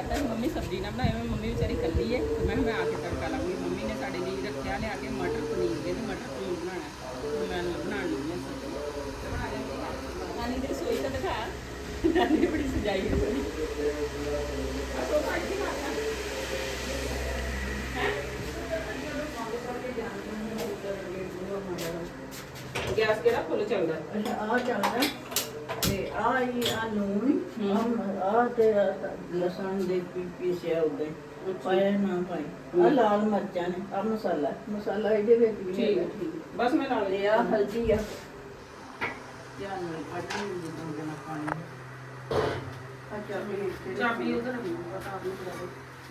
ਕਹਿਤਾ ਸੀ ਮੰਮੀ ਸਬਜ਼ੀ ਨਾ ਬਣਾਏ ਮੈਂ ਮੰਮੀ ਵਿਚਾਰੀ ਕੱਲੀ ਹੈ ਤੇ ਮੈਂ ਕਿਹਾ ਮੈਂ ਆ ਕੇ ਤੜਕਾ ਲਾਉਂਗੀ ਮੰਮੀ ਨੇ ਸਾਡੇ ਲਈ ਰੱਖਿਆ ਲਿਆ ਕੇ ਮਟਰ ਪਨੀਰ ਦੇ ਤੇ ਮਟਰ ਪਨੀਰ ਬਣਾਉਣਾ ਹੈ। ਤੇ ਮੈਂ ਬਣਾਉਣ ਲੱਗੀ ਹਾਂ ਸਬਜ਼ੀ ਤੇ ਬਣਾ ਲੈਂਦੀ ਨਾਨੀ ਦੀ ਰਸੋਈ ਤਾਂ ਦਿਖਾ ਨਾਨੀ ਨੇ ਬੜੀ ਸਜਾਈ ਹੈ ਰਸੋਈ ਆ ਚੱਲਦਾ ਆ ਆ ਆ ਨੂਨ ਆ ਤੇ ਲਸਣ ਦੇ ਪੀ ਪੀਸਿਆ ਉਹਦੇ। ਪਾਇਆ ਨਾ ਪਾਈ। ਆ ਲਾਲ ਮਿਰਚਾਂ ਨੇ ਆ ਮਸਾਲਾ। ਮਸਾਲਾ ਇਹਦੇ ਵਿੱਚ ਵੀ ਠੀਕ ਹੈ। ਠੀਕ। ਬਸ ਮੈਂ ਲਾ ਲਈ। ਤੇ ਆ ਹਲਦੀ ਆ। ਧਿਆਨ ਨਾਲ ਪਟਨ ਜਦੋਂ ਦੇਣਾ ਪਾਣੀ ਆ ਚਾਬੀ ਚਾਬੀ ਉਧਰ ਬਤਾ ਦੂੰ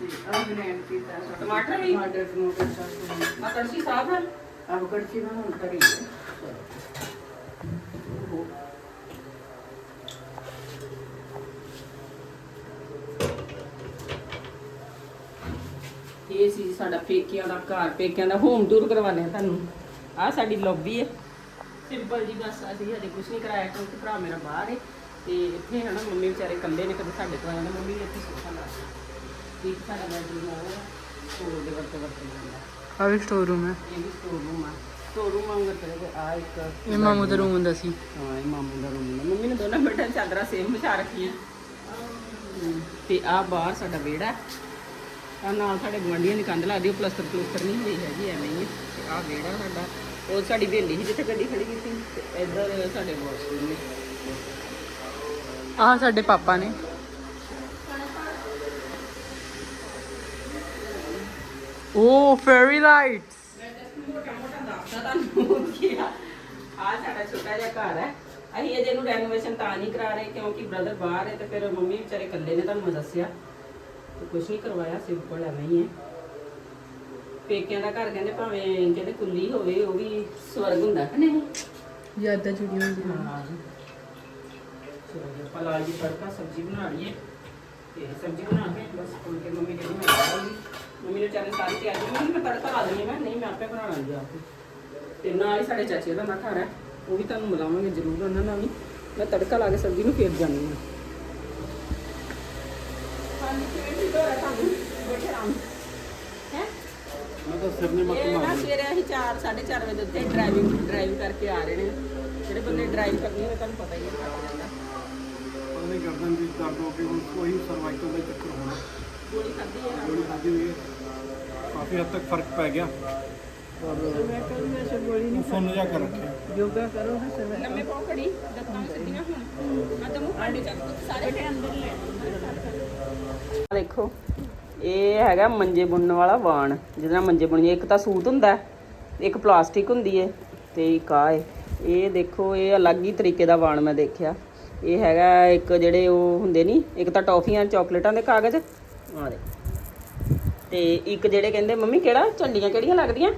ਤੇ ਆ ਗ੍ਰੈਂਡ ਕੀਤਾ ਟਮਾਟਰ ਵੀ? ਟਮਾਟਰ ਟਮਾਟਰ ਸਭ ਆ ਕੜਛੀ ਸਾਫ਼ ਹੈ ਆਹ ਕੜਛੀ ਨਾਲ ਹੁਣ ਕਰੀ ਇਹ ਸੀ ਸਾਡਾ ਪੇਕਿਆਂ ਦਾ ਘਰ ਪੇਕਿਆਂ ਦਾ ਹੋਮ ਟੂਰ ਕਰਵਾਉਂਦੇ ਆ ਤੁਹਾਨੂੰ। ਆ ਸਾਡੀ ਲੌਬੀ ਹੈ ਸਿੰਪਲ ਜੀ ਬਸ ਅਸੀਂ ਹਜੇ ਕੁਝ ਨਹੀਂ ਕਰਾਇਆ ਕਿਉਂਕਿ ਭਰਾ ਮੇਰਾ ਬਾਹਰ ਹੈ ਤੇ ਇੱਥੇ ਹਨਾ ਮੰਮੀ ਵਿਚਾਰੇ ਇਕੱਲੇ ਨੇ ਕਦੇ ਸਾਡੇ ਤੋਂ ਆ ਜਾਂਦੇ ਮੰਮੀ ਇੱਥੇ ਸੋਫਾ ਲਾ ਦਿੱਤਾ। ਇੱਕ ਸਾਡਾ ਬੈਡਰੂਮ ਆ ਉਹ ਸਟੋਰ ਦੇ ਵਰਤੇ ਵਰਤੇ ਜਾਂਦਾ ਆ ਵੀ ਸਟੋਰ ਰੂਮ ਹੈ ਇਹ ਵੀ ਸਟੋਰ ਰੂਮ ਆ ਸਟੋਰ ਰੂਮ ਵਾਂਗ ਤੇ ਆ ਇੱਕ ਇਹ ਮਾਮੂ ਦਾ ਰੂਮ ਹੁੰਦਾ ਸੀ। ਹਾਂ ਇਹ ਮਾਮੂ ਦਾ ਰੂਮ ਹੈ ਮੰਮੀ ਨੇ ਦੋਨਾਂ ਬੈਠਾਂ ਚਾਦਰਾਂ ਸੇਮ ਵਿਛਾ ਰੱਖੀਆਂ। ਤੇ ਆ ਬਾਹਰ ਸਾਡਾ ਵਿਹੜਾ। ਆ ਨਾਲ ਸਾਡੇ ਗੁਆਂਢੀਆਂ ਦੀ ਕੰਧ ਲੱਗਦੀ ਉਹ ਪਲਸਤਰ ਪਲਸਤਰ ਨਹੀਂ ਹੋਈ ਹੈਗੀ ਐਵੇਂ ਹੀ ਆ। ਵਿਹੜਾ ਸਾਡਾ ਉਹ ਸਾਡੀ ਹਵੇਲੀ ਸੀ ਜਿੱਥੇ ਗੱਡੀ ਖੜੀ ਕੀਤੀ ਤੇ ਇੱਧਰ ਸਾਡੇ ਵਾਸ਼ਰੂਮ ਨੇ। ਆਹ ਸਾਡੇ ਪਾਪਾ ਨੇ। ਓ ਫੇਰੀ ਲਾਈਟਸ ਮੈਂ just ਮੋਟਾ ਮੋਟਾ ਦੱਸਦਾ ਤੁਹਾਨੂੰ ਕਿ ਆ। ਆਹ ਸਾਡਾ ਛੋਟਾ ਜਿਹਾ ਘਰ ਹੈ। ਅਸੀਂ ਅਜੇ ਇਹਨੂੰ ਰੈਨੋਵੇਸ਼ਨ ਤਾਂ ਨਹੀਂ ਕਰਾ ਰਹੇ ਕਿਉਂਕਿ ਬ੍ਰਦਰ ਬਾਹਰ ਹੈ ਤੇ ਫਿਰ ਮੰਮੀ ਵਿਚਾਰੇ ਇਕੱਲੇ ਨੇ ਤੁਹਾਨੂੰ ਦੱਸਿਆ। ਤੇ ਕੁਝ ਨਹੀਂ ਕਰਵਾਇਆ ਸਿੰਪਲ ਐਵੇਂ ਹੀ ਹੈ। ਪੇਕਿਆਂ ਦਾ ਘਰ ਕਹਿੰਦੇ ਭਾਵੇਂ ਕਹਿੰਦੇ ਕੁੱਲੀ ਹੋਵੇ ਉਹ ਵੀ ਸਵਰਗ ਹੁੰਦਾ ਕਿ ਨਹੀਂ? ਯਾਦਾਂ ਜੁੜੀਆਂ ਹੁੰਦੀਆਂ। ਹਾਂ ਆਪਾਂ ਲਾਲ ਜੀ ਤੜਕਾ ਸਬਜ਼ੀ ਬਣਾ ਲਈਏ। ਤੇ ਸਬਜ਼ੀ ਬਣਾ ਕੇ ਬਸ ਫੁਲਕੇ ਮੰਮੀ ਕਹਿੰਦੀ ਮੈਂ ਲਾ ਲਵਾਂਗੀ ਮੰਮੀ ਨੇ ਚਾਰੇ ਸਾਰੀ ਤਿਆਰੀ ਮੈਂ ਤੜਕਾ ਲਾ ਦਿੰਦੀ ਹਾਂ। ਮੈਂ ਨਹੀਂ ਮੈਂ ਆਪੇ ਬਣਾ ਲਾਂਗੀ ਆਪ। ਤੇ ਨਾਲ ਹੀ ਸਾਡੇ ਚਾਚੇ ਦਾ ਨਾ ਘਰ ਹੈ ਉਹ ਵੀ ਤੁਹਾਨੂੰ ਮਿਲਾਵਾਂਗੇ ਜ਼ਰੂਰ ਉਹਨਾਂ ਨਾਲ ਵੀ। ਮੈਂ ਤੜਕਾ ਲਾ ਕੇ ਸਬਜ਼ੀ ਨੂੰ ਫੇਰ ਜਾਂਦੀ ਹਾਂ। ਹਾਂਜੀ ਕਿਵੇਂ ਠੀਕ ਹੋ ਰਿਹਾ ਤੁਹਾਨੂੰ ਬੈਠੇ ਆਰਾਮ ਹੈ ਮੈਂ ਤਾਂ ਸਿਰ ਨੇ ਮੱਤ ਇਹ ਨਾ ਮਾਰੀ ਸਵੇਰੇ ਅਸੀਂ 4 4:30 ਵਜੇ ਦੇ ਉੱਤੇ ਡਰਾਈਵਿੰਗ ਡਰਾਈਵ ਕਰਕੇ ਆ ਰਹੇ ਨੇ ਜਿਹੜੇ ਬੰਦੇ ਡਰਾਈਵ ਕਰਨੀ ਹੋਵੇ ਤੁਹਾਨੂੰ ਪਤਾ ਹੀ ਹੈ ਥੱਕ ਜਾਂਦਾ ਪਤਾ ਨਹੀਂ ਗਰਦਨ ਦੀ ਦਰਦ ਹੋ ਕੇ ਹੁਣ। ਕੋਈ ਸਰਵਾਈਕਲ ਦਾ ਚੱਕਰ ਹੋਣਾ ਗੋਲੀ ਖਾਧੀ ਹੈ ਗੋਲੀ ਖਾਧੀ ਹੋਈ ਹੈ ਕਾਫੀ ਹੱਦ ਤੱਕ ਫ਼ਰਕ ਪੈ ਗਿਆ ਔਰ ਮੈਂ ਕਹਿੰਦੀ ਮੈਂ ਗੋਲੀ ਨਹੀਂ ਸੁੰਨ ਜਾ ਕਰ ਰੱਖਿਆ ਯੋਗਾ ਕਰੋ ਨਾ ਸਰ ਲੰਮੇ ਪਾਉ ਖੜੀ ਲੱਤਾਂ ਸਿੱਧੀਆਂ ਹੁਣ ਆ ਤੇ ਮੂੰਹ ਪਾਣੀ ਚੱਕ ਸਾਰੇ ਦੇ ਅੰਦਰ ਲੈ ਦੇਖੋ। ਇਹ ਹੈਗਾ ਮੰਜੇ ਬੁਣਨ ਵਾਲਾ ਵਾਣ। ਜਿਹਦੇ ਨਾਲ ਮੰਜੇ ਬੁਣੀਏ। ਇੱਕ ਤਾਂ ਸੂਤ ਹੁੰਦਾ ਇੱਕ ਪਲਾਸਟਿਕ ਹੁੰਦੀ ਹੈ। ਤੇ ਇੱਕ ਆ ਹੈ। ਇਹ ਦੇਖੋ, ਇਹ ਅਲੱਗ ਹੀ ਤਰੀਕੇ ਦਾ ਵਾਣ ਮੈਂ ਦੇਖਿਆ। ਇਹ ਹੈਗਾ ਇੱਕ ਜਿਹੜੇ ਉਹ ਹੁੰਦੇ ਨਹੀਂ ਇੱਕ ਤਾਂ ਟੌਫੀਆਂ, ਚਾਕਲੇਟਾਂ ਦੇ ਕਾਗਜ਼। ਆ ਦੇ ਤੇ ਇੱਕ ਜਿਹੜੇ ਕਹਿੰਦੇ, ਮੰਮੀ ਕਿਹੜਾ? ਝੰਡੀਆਂ ਕਿਹੜੀਆਂ ਲੱਗਦੀਆਂ?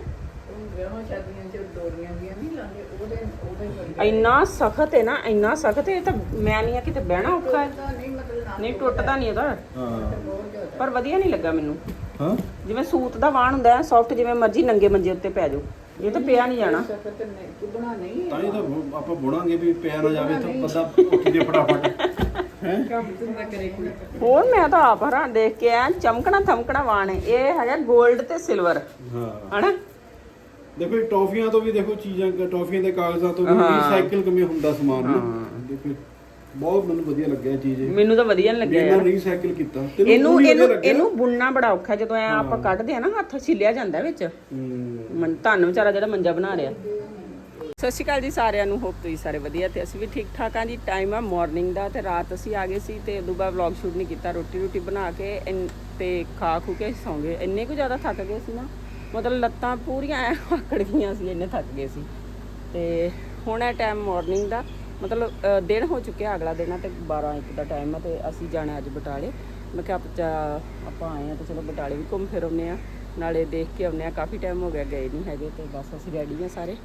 ਇੰਨਾ ਸਖਤ ਹੈ ਨਾ, ਇੰਨਾ ਸਖਤ ਹੈ। ਇਹ ਤਾਂ ਮੈਂ ਨਹੀਂ ਆ ਕਿਤੇ ਬਹਿਣਾ ਔਖਾ ਹੈ। ਨਹੀਂ ਟੁੱਟਦਾ ਨਹੀਂ ਇਹਦਾ ਹਾਂ। ਪਰ ਵਧੀਆ ਨਹੀਂ ਲੱਗਾ ਮੈਨੂੰ। ਹਾਂ? ਜਿਵੇਂ ਸੂਤ ਦਾ ਵਾਣ ਹੁੰਦਾ ਹੈ ਸੌਫਟ ਜਿਵੇਂ ਮਰਜ਼ੀ ਨੰਗੇ ਮੰਜੇ ਉੱਤੇ ਪੈ ਜਾਓ। ਇਹ ਤਾਂ ਪਿਆ ਨਹੀਂ ਜਾਣਾ। ਤਾਂ ਹੀ। ਤਾਂ ਬੁ- ਆਪਾਂ ਬੁਣਾਂਗੇ ਵੀ ਪਿਆ ਨਾ ਜਾਵੇ ਤਾਂ ਬੰਦਾ ਉੱਠ ਜੇ ਫਟਾਫਟ। ਹੈ? ਹੋਰ ਮੈਂ ਤਾਂ ਆਪ ਹੈਰਾਨ ਦੇਖ ਕੇ ਆ ਚਮਕਣਾ ਥਮਕਣਾ ਵਾਣ ਹੈ। ਇਹ ਹੈਗਾ 골ਡ ਤੇ ਸਿਲਵਰ ਹਾਂ। ਹਨਾ? ਦੇਖੋ ਇਹ ਟੌਫੀਆਂ ਤੋਂ ਵੀ ਦੇਖੋ ਚੀਜ਼ਾਂ ਟੌਫੀਆਂ ਦੇ ਕਾਗਜ਼ਾਂ ਤੋਂ ਵੀ ਹਾਂ। ਰੀਸਾਈਕਲ ਕਿਵੇਂ ਹੁੰਦਾ ਸਮਾਨ ਨਾ। ਹਾਂ। ਦੇਖੋ। ਬਹੁਤ ਮੈਨੂੰ ਵਧੀਆ ਲੱਗਿਆ ਇਹ ਚੀਜ਼ ਇਹ। ਮੈਨੂੰ ਤਾਂ ਵਧੀਆ ਨਹੀਂ ਲੱਗਿਆ ਇਹਨਾਂ ਯਾਰ। ਰੀਸਾਈਕਲ ਕੀਤਾ। ਤੈਨੂੰ ਇਹਨੂੰ ਉਹ ਵੀ ਵਧੀਆ ਇਹਨੂੰ ਲੱਗਿਆ? ਇਹਨੂੰ ਬੁਣਨਾ ਬੜਾ ਔਖਾ ਜਦੋਂ ਐ ਆਪਾਂ ਕੱਢਦੇ ਆ ਨਾ ਹੱਥ ਛਿੱਲਿਆ ਜਾਂਦਾ ਵਿੱਚ। ਹੂੰ। ਮਨ ਧੰਨ ਵਿਚਾਰਾ ਜਿਹੜਾ ਮੰਜਾ ਬਣਾ ਰਿਹਾ। ਸਤਿ ਸ਼੍ਰੀ ਅਕਾਲ ਜੀ ਸਾਰਿਆਂ ਨੂੰ ਹੋਪ ਤੁਸੀਂ ਸਾਰੇ ਵਧੀਆ ਤੇ ਅਸੀਂ ਵੀ ਠੀਕ ਠਾਕ ਹਾਂ ਜੀ। ਟਾਈਮ ਆ ਮਾਰਨਿੰਗ ਦਾ ਤੇ ਰਾਤ ਅਸੀਂ ਆ ਗਏ ਸੀ ਤੇ ਉਦੋਂ ਬਾਅਦ ਵਲੌਗ ਸ਼ੂਟ ਨਹੀਂ ਕੀਤਾ ਰੋਟੀ ਰੋਟੀ ਬਣਾ ਕੇ ਇਨ- ਤੇ ਖਾ ਖੂ ਕੇ ਸੌਂ ਗਏ। ਇੰਨੇ ਕੁ ਜ਼ਿਆਦਾ ਥੱਕ ਗਏ ਸੀ ਨਾ ਮਤਲਬ ਲੱਤਾਂ ਪੂਰੀਆਂ ਐ ਆਕੜ ਗਈਆਂ ਸੀ ਇੰਨੇ ਥੱਕ ਗਏ ਸੀ। ਤੇ ਹੁਣ ਹੈ ਟਾਈਮ ਮਾਰਨਿੰਗ ਦਾ। ਮਤਲਬ ਦਿਨ ਹੋ ਚੁੱਕਿਆ ਅਗਲਾ ਦਿਨ ਆ ਤੇ 12 1 ਦਾ ਟਾਈਮ ਆ ਤੇ ਅਸੀਂ ਜਾਣਾ ਅੱਜ ਬਟਾਲੇ। ਮੈਂ ਕਿਹਾ ਆਪਾਂ ਆਏ ਆ ਤੇ ਚਲੋ ਬਟਾਲੇ ਵੀ ਘੁੰਮ ਫਿਰ ਆਉਂਦੇ ਆ। ਨਾਲੇ ਦੇਖ ਕੇ ਆਉਂਦੇ ਆ ਕਾਫੀ ਟਾਈਮ ਹੋ ਗਿਆ ਗਏ ਨਹੀਂ ਹੈਗੇ ਤੇ ਬਸ ਅਸੀਂ ਰੈਡੀ ਆ ਸਾਰੇ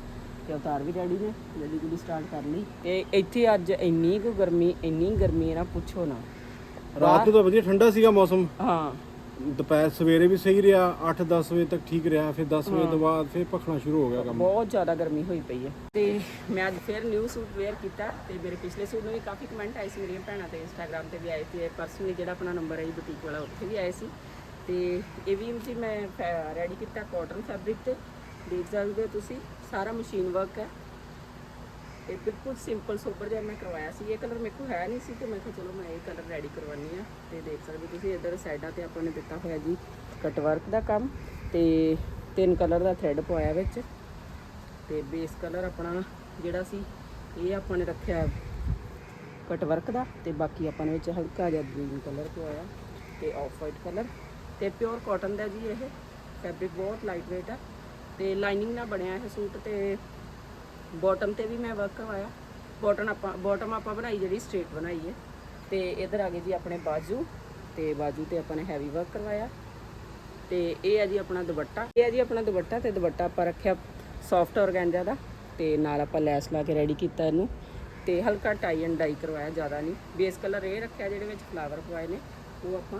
ਤੇ ਅਵਤਾਰ ਵੀ ਰੈਡੀ ਨੇ ਜਲਦੀ ਜਲਦੀ ਸਟਾਰਟ ਕਰ ਲਈ। ਤੇ ਇੱਥੇ ਅੱਜ ਇੰਨੀ ਕੁ ਗਰਮੀ ਇੰਨੀ ਗਰਮੀ ਹੈ ਨਾ ਪੁੱਛੋ ਨਾ। ਰਾਤ ਨੂੰ ਤਾਂ ਵਧੀਆ ਠੰਡਾ ਸੀਗਾ ਮੌਸਮ। ਹਾਂ। ਦੁਪਹਿਰ ਸਵੇਰੇ ਵੀ ਸਹੀ ਰਿਹਾ 8-10 ਵਜੇ ਤੱਕ ਠੀਕ ਰਿਹਾ ਫਿਰ 10 ਵਜੇ ਤੋਂ ਬਾਅਦ ਫਿਰ ਭਖਣਾ ਸ਼ੁਰੂ ਹੋ ਗਿਆ ਕੰਮ। ਬਹੁਤ ਜ਼ਿਆਦਾ ਗਰਮੀ ਹੋਈ ਪਈ ਹੈ। ਤੇ ਮੈਂ ਅੱਜ ਫਿਰ ਨਿਊ ਸੂਟ ਵੇਅਰ ਕੀਤਾ ਤੇ ਮੇਰੇ ਪਿਛਲੇ ਸੂਟ ਨੂੰ ਵੀ ਕਾਫੀ ਕਮੈਂਟ ਆਏ ਸੀ ਮੇਰੀਆਂ ਭੈਣਾਂ ਤੇ ਇੰਸਟਾਗ੍ਰam ਤੇ ਵੀ ਆਏ ਸੀ ਪਰਸਨਲੀ ਜਿਹੜਾ ਆਪਣਾ ਨੰਬਰ ਹੈ ਬੁਟੀਕ ਵਾਲਾ ਉੱਥੇ ਵੀ ਆਏ ਸੀ। ਤੇ ਇਹ ਵੀ ਜੀ ਮੈਂ ਰੈਡੀ ਕੀਤਾ ਕਾਟਨ ਫੈਬਰਿਕ ਤੇ। ਦੇਖ ਸਕਦੇ ਹੋ ਤੁਸੀਂ ਸਾਰਾ ਮਸ਼ੀਨ ਵਰਕ ਹੈ। ਇਹ ਬਿਲਕੁਲ ਸਿੰਪਲ ਸੋਬਰ ਜਿਹਾ ਮੈਂ ਕਰਵਾਇਆ ਸੀ। ਇਹ ਕਲਰ ਮੇਰੇ ਕੋਲ ਹੈ ਨਹੀਂ ਸੀ ਤੇ ਮੈਂ ਕਿਹਾ ਚਲੋ ਮੈਂ ਇਹ ਕਲਰ ਰੈਡੀ ਕਰਵਾਨੀ ਆ ਤੇ ਦੇਖ ਸਕਦੇ ਤੁਸੀਂ ਇੱਧਰ ਸਾਈਡਾਂ ਤੇ ਆਪਾਂ ਨੇ ਦਿੱਤਾ ਹੋਇਆ ਜੀ ਕਟ ਵਰਕ ਦਾ ਕੰਮ ਤੇ ਤਿੰਨ ਕਲਰ ਦਾ ਥ੍ਰੈਡ ਪਵਾਇਆ ਵਿੱਚ ਤੇ ਬੇਸ ਕਲਰ ਆਪਣਾ ਜਿਹੜਾ ਸੀ, ਇਹ ਆਪਾਂ ਨੇ ਰੱਖਿਆ ਕਟ ਵਰਕ ਦਾ ਤੇ ਬਾਕੀ ਆਪਾਂ ਨੇ ਵਿੱਚ ਹਲਕਾ ਜਿਹਾ ਗ੍ਰੀਨ ਕਲਰ ਪਵਾਇਆ ਤੇ ਆਫ ਵਾਈਟ ਕਲਰ ਤੇ ਪਿਓਰ ਕਾਟਨ ਦਾ ਜੀ ਇਹ ਫੈਬਰਿਕ ਬਹੁਤ ਲਾਈਟ weight ਆ ਤੇ ਲਾਈਨਿੰਗ ਨਾਲ ਬਣਿਆ ਇਹ ਸੂਟ ਤੇ ਬਾਟਮ ਤੇ ਵੀ ਮੈਂ ਵਰਕ ਕਰਵਾਇਆ। ਬਾਟਮ ਆਪਾਂ ਬਾਟਮ ਆਪਾਂ ਬਣਾਈ ਜਿਹੜੀ ਸਟ੍ਰੇਟ ਬਣਾਈ ਹੈ। ਤੇ ਇਧਰ ਆ ਗਏ ਜੀ ਆਪਣੇ ਬਾਜੂ। ਤੇ ਬਾਜੂ ਤੇ ਆਪਾਂ ਨੇ ਹੈਵੀ ਵਰਕ ਕਰਵਾਇਆ। ਤੇ ਇਹ ਹੈ ਜੀ ਆਪਣਾ ਦੁਪੱਟਾ। ਇਹ ਹੈ ਜੀ ਆਪਣਾ ਦੁਪੱਟਾ ਤੇ ਦੁਪੱਟਾ ਆਪਾਂ ਰੱਖਿਆ ਸੌਫਟ ਔਰਗੈਂਜਾ ਦਾ। ਤੇ ਨਾਲ ਆਪਾਂ ਲੈਸ ਲਾ ਕੇ ਰੈਡੀ ਕੀਤਾ ਇਹਨੂੰ। ਤੇ ਹਲਕਾ ਟਾਈ ਐਂਡ ਡਾਈ ਕਰਵਾਇਆ, ਜ਼ਿਆਦਾ ਨਹੀਂ। ਬੇਸ ਕਲਰ ਇਹ ਰੱਖਿਆ ਜਿਹੜੇ ਵਿੱਚ ਫਲਾਵਰ ਪਵਾਏ ਨੇ। ਉਹ ਆਪਾਂ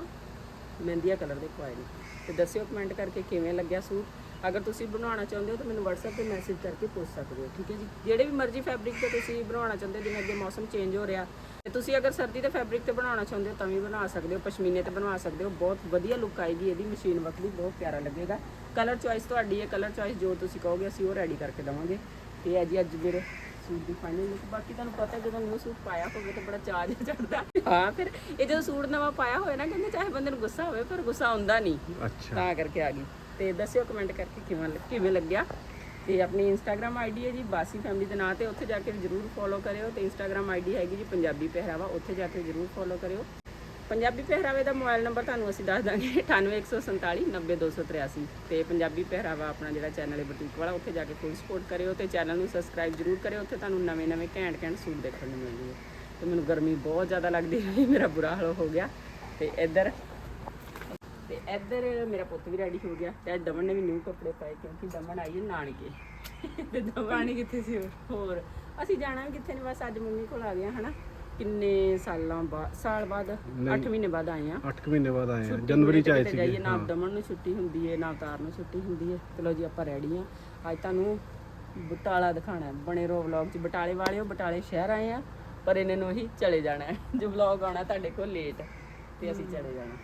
ਮਹਿੰਦੀਆ ਕਲਰ ਦੇ ਪਵਾਏ ਨੇ। ਤੇ ਦੱਸਿਓ ਕਮੈਂਟ ਕਰਕੇ ਕਿਵੇਂ ਲੱਗਿਆ ਸੂਟ? ਅਗਰ ਤੁਸੀਂ ਬਣਾਉਣਾ ਚਾਹੁੰਦੇ ਹੋ ਤਾਂ ਮੈਨੂੰ WhatsApp ਤੇ ਮੈਸੇਜ ਕਰਕੇ ਪੁੱਛ ਸਕਦੇ ਹੋ ਠੀਕ ਹੈ ਜੀ? ਜਿਹੜੇ ਵੀ ਮਰਜ਼ੀ ਫੈਬਰਿਕ ਤੇ ਤੁਸੀਂ ਬਣਾਉਣਾ ਚਾਹੁੰਦੇ ਜਿਵੇਂ ਅੱਗੇ ਮੌਸਮ ਚੇਂਜ ਹੋ ਰਿਹਾ ਤੇ ਤੁਸੀਂ ਅਗਰ ਸਰਦੀ ਦੇ ਫੈਬਰਿਕ ਤੇ ਬਣਾਉਣਾ ਚਾਹੁੰਦੇ ਹੋ ਤਾਂ ਵੀ ਬਣਾ ਸਕਦੇ ਹੋ ਪਸ਼ਮੀਨੇ ਤੇ ਬਣਵਾ ਸਕਦੇ ਹੋ ਬਹੁਤ ਵਧੀਆ ਲੁੱਕ ਆਏਗੀ ਇਹਦੀ ਮਸ਼ੀਨ ਵਰਕ ਵੀ ਬਹੁਤ ਪਿਆਰਾ ਲੱਗੇਗਾ। ਕਲਰ ਚੁਆਇਸ ਤੁਹਾਡੀ ਹੈ ਕਲਰ ਚੁਆਇਸ ਜੋ ਤੁਸੀਂ ਕਹੋਗੇ ਅਸੀਂ ਉਹ ਰੈਡੀ ਕਰਕੇ ਦਵਾਂਗੇ। ਇਹ ਹੈ ਜੀ ਅੱਜ ਮੇਰੇ ਸੂਟ ਦੀ ਫਾਈਨਲ ਲੁੱਕ ਬਾਕੀ ਤੁਹਾਨੂੰ ਪਤਾ ਜਦੋਂ ਨਿਊ ਸੂਟ ਪਾਇਆ ਹੋਵੇ ਤਾਂ ਬੜਾ ਚਾਅ ਜਿਹਾ ਚੜਦਾ ਹਾਂ ਫਿਰ ਇਹ ਜਦੋਂ ਸੂਟ ਨਵਾਂ ਪਾਇਆ ਹੋਵੇ ਨਾ ਕਹਿੰਦੇ ਚਾਹੇ ਬੰਦੇ ਨੂੰ ਗੁੱਸਾ ਹੋਵੇ ਪਰ ਗੁੱਸਾ ਆਉਂਦਾ ਨਹੀਂ। ਅੱਛਾ। ਤਾਂ ਕਰਕੇ ਆ ਗਈ। ਤੇ ਦੱਸਿਓ ਕਮੈਂਟ ਕਰਕੇ ਕਿਵੇਂ ਲੱਗ- ਕਿਵੇਂ ਲੱਗਿਆ। ਤੇ ਆਪਣੀ ਇੰਸਟਾਗ੍ਰam ਆਈਡੀ ਹੈ ਜੀ ਬਾਸੀ ਫੈਮਿਲੀ ਦੇ ਨਾਂ ਤੇ, ਉੱਥੇ ਜਾ ਕੇ ਜਰੂਰ ਫੋਲੋ ਕਰਿਓ ਤੇ ਇੰਸਟਾਗ੍ਰam ਆਈਡੀ ਹੈਗੀ ਜੀ ਪੰਜਾਬੀ ਪਹਿਰਾਵਾ, ਉੱਥੇ ਜਾ ਕੇ ਜਰੂਰ ਫੋਲੋ ਕਰਿਓ। ਪੰਜਾਬੀ ਪਹਿਰਾਵੇ ਦਾ ਮੋਬਾਈਲ ਨੰਬਰ ਤੁਹਾਨੂੰ ਅਸੀਂ ਦੱਸ ਦਾਂਗੇ 98147 90283 ਤੇ ਪੰਜਾਬੀ ਪਹਿਰਾਵਾ ਆਪਣਾ ਜਿਹੜਾ ਚੈਨਲ ਹੈ ਬੁਟੀਕ ਵਾਲਾ, ਉੱਥੇ ਜਾ ਕੇ ਫੁੱਲ ਸਪੋਰਟ ਕਰਿਓ ਤੇ ਚੈਨਲ ਨੂੰ ਸਬਸਕ੍ਰਾਈਬ ਜਰੂਰ ਕਰਿਓ, ਉੱਥੇ ਤੁਹਾਨੂੰ ਨਵੇਂ-ਨਵੇਂ ਘੈਂਟ ਘੈਂਟ ਸੂਟ ਦੇਖਣ ਨੂੰ ਮਿਲਣਗੇ। ਤੇ ਮੈਨੂੰ ਗਰਮੀ ਬਹੁਤ ਜ਼ਿਆਦਾ ਲੱਗਦੀ ਹੈ, ਮੇਰਾ ਬੁਰਾ ਹਾਲ ਹੋ ਗਿਆ। ਤੇ ਇੱਧਰ ਤੇ ਇੱਧਰ ਮੇਰਾ ਪੁੱਤ ਵੀ ਰੈਡੀ ਹੋ ਗਿਆ ਤੇ ਅੱਜ ਦਮਨ ਨੇ ਵੀ ਨਿਊ ਕੱਪੜੇ ਪਾਏ ਕਿਉਂਕਿ ਦਮਨ ਆਈ ਹੈ ਨਾਨਕੇ। ਤੇ ਦਮਨ ਕਿੱਥੇ ਸੀ ਹੋਰ ਅਸੀਂ ਜਾਣਾ ਵੀ ਕਿੱਥੇ ਨਹੀਂ ਬਸ ਅੱਜ ਮੰਮੀ ਕੋਲ ਆ ਗਏ ਹਨਾ। ਕਿੰਨੇ ਸਾਲਾਂ ਬਾਅਦ ਸਾਲ ਬਾਅਦ 8 ਮਹੀਨੇ ਬਾਅਦ ਆਏ ਆ। 8 ਮਹੀਨੇ ਬਾਅਦ ਆਏ ਆ। ਜਨਵਰੀ ਚ ਆਏ ਕਿਤੇ ਜਾਈਏ ਨਾ ਦਮਨ ਨੂੰ ਛੁੱਟੀ ਹੁੰਦੀ ਹੈ ਨਾ ਅਵਤਾਰ ਨੂੰ ਛੁੱਟੀ ਹੁੰਦੀ ਹੈ ਚਲੋ ਜੀ ਆਪਾਂ ਰੈਡੀ ਆ। ਅੱਜ ਤੁਹਾਨੂੰ ਬਟਾਲਾ ਦਿਖਾਣਾ ਬਣੇ ਰੋ ਵਲੌਗ ਚ। ਬਟਾਲੇ ਵਾਲਿਓ ਬਟਾਲੇ ਸ਼ਹਿਰ ਆਏ ਆ ਪਰ ਇਹਨਾਂ ਨੂੰ ਹੀ ਚਲੇ ਜਾਣਾ ਜੋ ਵਲੌਗ ਆਉਣਾ ਤੁਹਾਡੇ ਕੋਲ ਲੇਟ ਤੇ ਅਸੀਂ ਚਲੇ ਜਾਣਾ।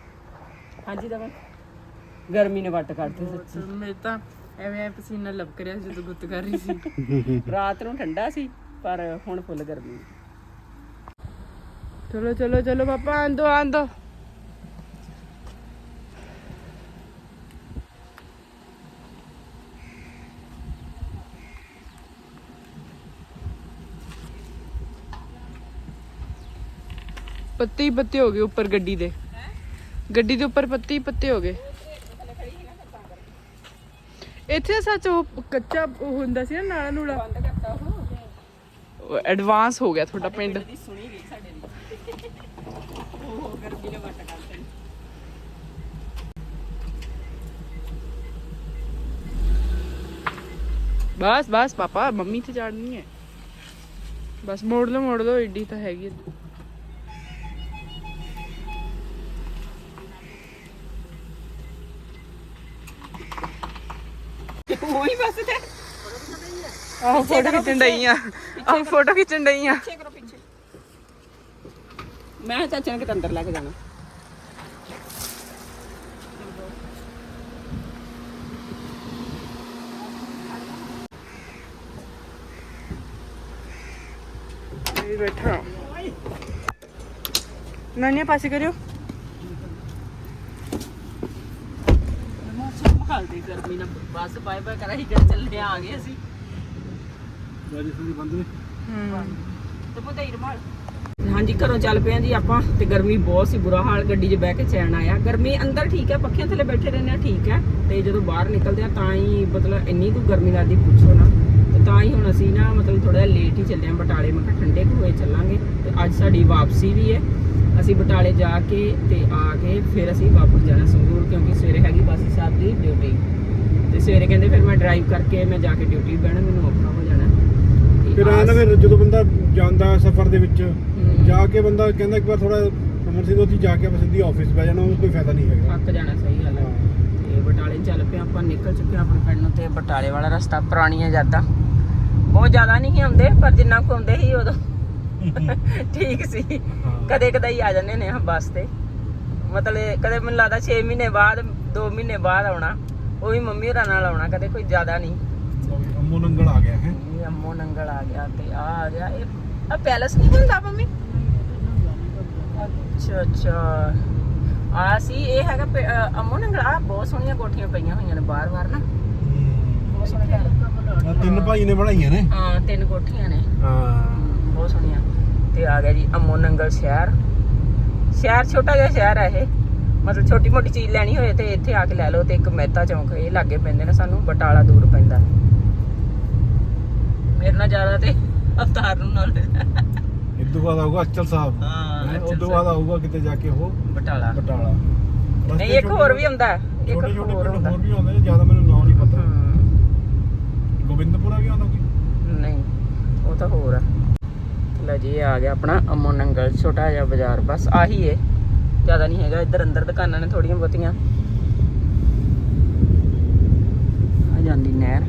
ਹਾਂਜੀ ਦਮਨ ਗਰਮੀ ਨੇ ਵੱਟ ਕੱਢਤੀ ਸੱਚੀ। ਮੇਰੇ ਤਾਂ ਐਵੇਂ ਐ ਪਸੀਨਾ ਲੱਗ ਰਿਹਾ ਸੀ ਜਦੋਂ ਗੁੱਤ ਕਰ ਰਹੀ ਸੀ। ਰਾਤ ਨੂੰ ਠੰਡਾ ਸੀ ਪਰ ਹੁਣ ਫੁੱਲ ਗਰਮੀ। ਚਲੋ ਚਲੋ ਚਲੋ ਪਾਪਾ ਆਂਦੋ ਆਂਦੋ। ਪੱਤੇ ਪੱਤੇ ਹੋ ਗਏ ਉੱਪਰ ਗੱਡੀ ਦੇ। ਗੱਡੀ ਦੇ ਉੱਪਰ ਪੱਤੇ ਹੀ ਪੱਤੇ ਹੋ ਗਏ। ਇੱਥੇ ਸੱਚ ਉਹ ਕੱਚਾ ਉਹ ਹੁੰਦਾ ਸੀ ਨਾ ਨਾਲਾ ਨੂਲਾ। ਬੰਦ ਕਰਤਾ ਉਹ। ਐਡਵਾਂਸ ਹੋ ਗਿਆ ਤੁਹਾਡਾ ਪਿੰਡ। ਦੀ ਸੁਣੀ ਗਈ ਸਾਡੇ ਲਈ। ਉਹ ਗਰਮੀ ਨੇ ਵੱਟ ਕੱਢਤੀ ਬਸ ਬਸ ਪਾਪਾ ਮੰਮੀ ਤੇ ਚੜਨੀ ਹੈ। ਬਸ ਮੋੜ ਲਓ ਮੋੜ ਲਓ ਏਡੀ ਤਾਂ ਹੈਗੀ ਉਹੀ ਬਸ ਤੇ। ਆਹ ਫੋਟੋ ਖਿੱਚਣ ਡਈ ਆ ਆਹ ਫੋਟੋ ਖਿੱਚਣ ਡਈ ਆ ਪਿੱਛੇ ਕਰੋ ਪਿੱਛੇ। ਮੈਂ ਚਾਚਾ ਨੂੰ ਕਿਤੇ ਅੰਦਰ ਲੈ ਕੇ ਜਾਣਾ। ਇਹ ਬੈਠਾ। ਨਾਨੀਆ ਪਾਸੇ ਕਰਿਓ। ਗਰਮੀ ਨਾਲ ਬਸ ਬਾਏ ਬਾਏ ਕਰਾ ਹੀ ਕਰ ਚੱਲਦੇ ਆ ਗਏ ਅਸੀਂ। ਰਾਜਸਥਾਨ ਦੀ ਬੰਦ ਨੇ? ਤੇ ਪੁੱਤੇ ਰਮਾਲ। ਹਾਂਜੀ ਘਰੋਂ ਚੱਲ ਪਏ ਆਂ ਜੀ ਆਪਾਂ ਤੇ ਗਰਮੀ ਬਹੁਤ ਸੀ ਬੁਰਾ ਹਾਲ ਗੱਡੀ 'ਚ ਬਹਿ ਕੇ ਚੈਨ ਆਇਆ। ਗਰਮੀ ਅੰਦਰ ਠੀਕ ਹੈ ਪੱਖਿਆਂ ਥੱਲੇ ਬੈਠੇ ਰਹਿੰਦੇ ਆ ਠੀਕ ਹੈ। ਤੇ ਜਦੋਂ ਬਾਹਰ ਨਿਕਲਦੇ ਆ ਤਾਂ ਹੀ ਮਤਲਬ ਇੰਨੀ ਕੁ ਗਰਮੀ ਲੱਗਦੀ ਪੁੱਛੋ ਨਾ। ਤੇ ਤਾਂ ਹੀ ਹੁਣ ਅਸੀਂ ਨਾ ਮਤਲਬ ਥੋੜਾ ਜਿਹਾ ਲੇਟ ਹੀ ਚੱਲੇ ਆਂ ਬਟਾਲੇ। ਮੈਂ ਕਿਹਾ ਠੰਡੇ ਹੋਏ ਚੱਲਾਂਗੇ। ਤੇ ਅੱਜ ਸਾਡੀ ਵਾਪਸੀ ਵੀ ਹੈ। ਅਸੀਂ ਬਟਾਲੇ ਜਾ ਕੇ ਤੇ ਆ ਕੇ ਫਿਰ ਅਸੀਂ ਵਾਪਸ ਜਾਣਾ ਸੰਗਰੂਰ ਕਿਉਂਕਿ ਸਵੇਰੇ ਹੈਗੀ ਬਾਸੀ ਸਾਹਿਬ ਦੀ ਡਿਊਟੀ ਤੇ ਸਵੇਰੇ ਕਹਿੰਦੇ ਫਿਰ ਮੈਂ ਡਰਾਈਵ ਕਰਕੇ ਮੈਂ ਜਾ ਕੇ ਡਿਊਟੀ ਬਹਿਣਾ ਮੈਨੂੰ ਔਖਾ ਹੋ ਜਾਣਾ। ਤੇ ਫਿਰ ਆਇਆ ਨਾ ਫਿਰ ਜਦੋਂ ਬੰਦਾ ਜਾਂਦਾ ਸਫ਼ਰ ਦੇ ਵਿੱਚ। ਜਾ ਕੇ ਬੰਦਾ ਕਹਿੰਦਾ ਇੱਕ ਵਾਰ ਥੋੜਾ ਅਮਰ ਸਿੰਘ ਉੱਥੇ ਜਾ ਕੇ ਆਪਾਂ ਸਿੱਧੀ ਆਫਿਸ ਬਹਿ ਜਾਣਾ ਉਹ ਕੋਈ ਫਾਇਦਾ ਨਹੀਂ ਹੈਗਾ। ਥੱਕ ਜਾਣਾ ਸਹੀ ਗੱਲ ਹੈ। ਤੇ ਬਟਾਲੇ ਚੱਲ ਪਏ ਆਪਾਂ ਨਿਕਲ ਚੁੱਕੇ ਹਾਂ ਆਪਣੇ ਪਿੰਡ ਨੂੰ ਤੇ ਬਟਾਲੇ ਵਾਲਾ ਰਸਤਾ ਪੁਰਾਣੀਆਂ ਯਾਦਾਂ। ਬਹੁਤ ਜ਼ਿਆਦਾ ਨਹੀਂ ਆਉਂਦੇ ਪਰ ਜਿੰਨਾ ਕੁ ਆਉਂਦੇ ਸੀ ਉਦੋਂ। ਠੀਕ ਸੀ। ਕਦੇ ਕਦੇ ਹੀ ਆ ਜਾਂਦੇ ਨੇ ਬੱਸ ਤੇ। ਮਤਲਬ ਕਦੇ ਮੈਨੂੰ ਲੱਗਦਾ 6 ਮਹੀਨੇ ਬਾਅਦ 2 ਮਹੀਨੇ ਬਾਅਦ ਆਉਣਾ। ਉਹ ਵੀ ਮੰਮੀ ਹੋਰਾਂ ਨਾਲ ਆਉਣਾ ਕਦੇ ਕੋਈ ਜ਼ਿਆਦਾ ਨਹੀਂ। ਅੰਮੂ ਨੰਗਲ ਆ ਗਿਆ ਹੈ। ਇਹ ਅੰਮੋ ਨੰਗਲ ਆ ਗਿਆ ਤੇ ਆ ਆ ਗਿਆ। ਇਹ ਆ ਪੈਲਸ ਨਹੀਂ ਹੁੰਦਾ ਮੰਮੀ? ਅੱਛਾ ਅੱਛਾ। ਆ ਸੀ ਇਹ ਹੈਗਾ ਪੇ- ਅ, ਅੰਮੋ ਨੰਗਲ ਆ ਬਹੁਤ ਸੋਹਣੀਆਂ ਕੋਠੀਆਂ ਪਈਆਂ ਹੋਈਆਂ ਨੇ ਬਾਹਰ ਬਾਹਰ ਨਾ। ਬਹੁਤ ਸੋਹਣੇ ਘਰ ਆਹ ਤਿੰਨ ਭਾਈ ਨੇ ਬਣਾਈਆਂ ਨੇ। ਹਾਂ ਤਿੰਨ ਕੋਠੀਆਂ ਨੇ। ਹਾਂ। ਬਹੁਤ ਸੋਹਣੀਆਂ। ਤੇ ਆ ਗਿਆ ਜੀ ਅੰਮੋ ਨੰਗਲ ਸ਼ਹਿਰ। ਸ਼ਹਿਰ ਛੋਟਾ ਜਿਹਾ ਸ਼ਹਿਰ ਹੈ ਇਹ। ਮਤਲਬ ਛੋਟੀ ਮੋਟੀ ਚੀਜ਼ ਲੈਣੀ ਹੋਏ ਤੇ ਇੱਥੇ ਆ ਕੇ ਲੈ ਲਓ ਤੇ ਇੱਕ ਮਹਿਤਾ ਚੌਂਕ ਇਹ ਲਾਗੇ ਪੈਂਦੇ ਨੇ ਸਾਨੂੰ ਬਟਾਲਾ ਦੂਰ ਪੈਂਦਾ। ਮੇਰੇ ਨਾਲ ਜ਼ਿਆਦਾ ਤੇ ਅਵਤਾਰ ਨੂੰ ਨਾਲ। ਤੋਂ ਬਾਅਦ ਆਊਗਾ ਅਚਲ ਸਾਹਿਬ। ਹਾਂ, ਤੋਂ ਬਾਅਦ ਆਊਗਾ ਕਿਤੇ ਜਾ ਕੇ ਉਹ ਬਟਾਲਾ। ਬਟਾਲਾ। ਨਹੀਂ ਇੱਕ ਹੋਰ ਵੀ ਹੁੰਦਾ। ਇੱਕ ਛੋਟੇ ਛੋਟੇ ਹੋਰ ਪਿੰਡ ਹੁੰਦਾ। ਹੋਰ ਵੀ ਆਉਂਦੇ ਨੇ ਜ਼ਿਆਦਾ ਮੈਨੂੰ ਨਾਮ ਨਹੀਂ ਪਤਾ। ਗੋਬਿੰਦਪੁਰਾ ਵੀ ਆਉਂਦਾ ਕੋਈ? ਨਹੀਂ ਉਹ ਤਾਂ ਹੋਰ ਆ। ਲੈ ਜੀ ਆ ਗਿਆ ਆਪਣਾ ਅਮੋ ਨੰਗਲ ਛੋਟਾ ਜਿਹਾ ਬਾਜ਼ਾਰ ਬਸ ਆਹੀ ਏ। ਜ਼ਿਆਦਾ ਨਹੀਂ ਹੈਗਾ ਇੱਧਰ ਅੰਦਰ ਦੁਕਾਨਾਂ ਨੇ ਥੋੜੀਆਂ ਬਹੁਤੀਆਂ। ਆ ਜਾਂਦੀ ਨਹਿਰ।